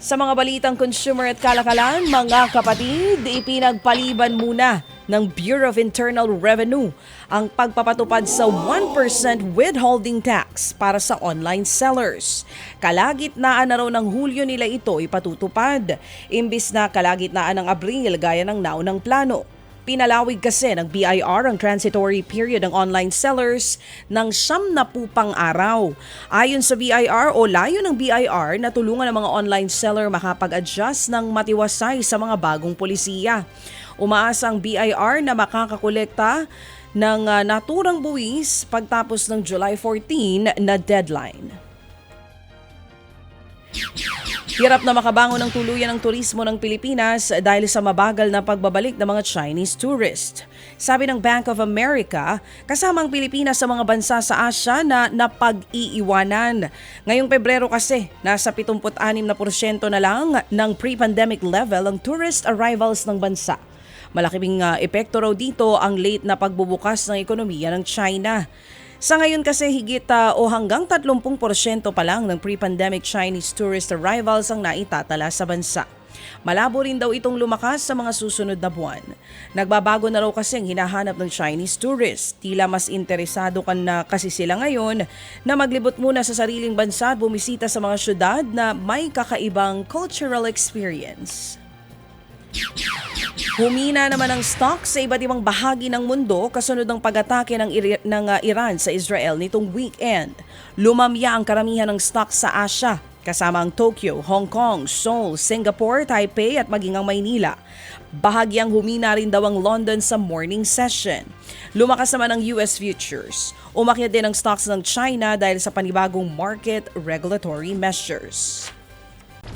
Sa mga balitang consumer at kalakalan, mga kapatid, ipinagpaliban muna ng Bureau of Internal Revenue ang pagpapatupad sa 1% withholding tax para sa online sellers. Kalagitnaan na raw ng Hulyo nila ito ipatutupad, imbis na kalagitnaan ng Abril gaya ng naunang plano. Pinalawig kasi ng BIR ang transitory period ng online sellers ng siyam na pupang araw. Ayon sa BIR o layo ng BIR na tulungan ang mga online seller makapag-adjust ng matiwasay sa mga bagong polisiya. Umaasa ang BIR na makakakolekta ng ah, naturang buwis pagtapos ng July 14 na deadline. Hirap na makabangon ng tuluyan ng turismo ng Pilipinas dahil sa mabagal na pagbabalik ng mga Chinese tourist. Sabi ng Bank of America, kasama ang Pilipinas sa mga bansa sa Asia na napag-iiwanan. Ngayong Pebrero kasi, nasa 76% na lang ng pre-pandemic level ang tourist arrivals ng bansa. Malaking uh, epekto raw dito ang late na pagbubukas ng ekonomiya ng China. Sa ngayon kasi higit ah, o hanggang 30% pa lang ng pre-pandemic Chinese tourist arrivals ang naitatala sa bansa. Malabo rin daw itong lumakas sa mga susunod na buwan. Nagbabago na raw kasi ang hinahanap ng Chinese tourist. Tila mas interesado kan na kasi sila ngayon na maglibot muna sa sariling bansa at bumisita sa mga syudad na may kakaibang cultural experience. Humina naman ang stock sa iba't ibang bahagi ng mundo kasunod ng pag-atake ng, Iri- ng uh, Iran sa Israel nitong weekend. Lumamya ang karamihan ng stock sa Asia, kasama ang Tokyo, Hong Kong, Seoul, Singapore, Taipei at maging ang Maynila. Bahagyang humina rin daw ang London sa morning session. Lumakas naman ang US futures. Umakyat din ang stocks ng China dahil sa panibagong market regulatory measures.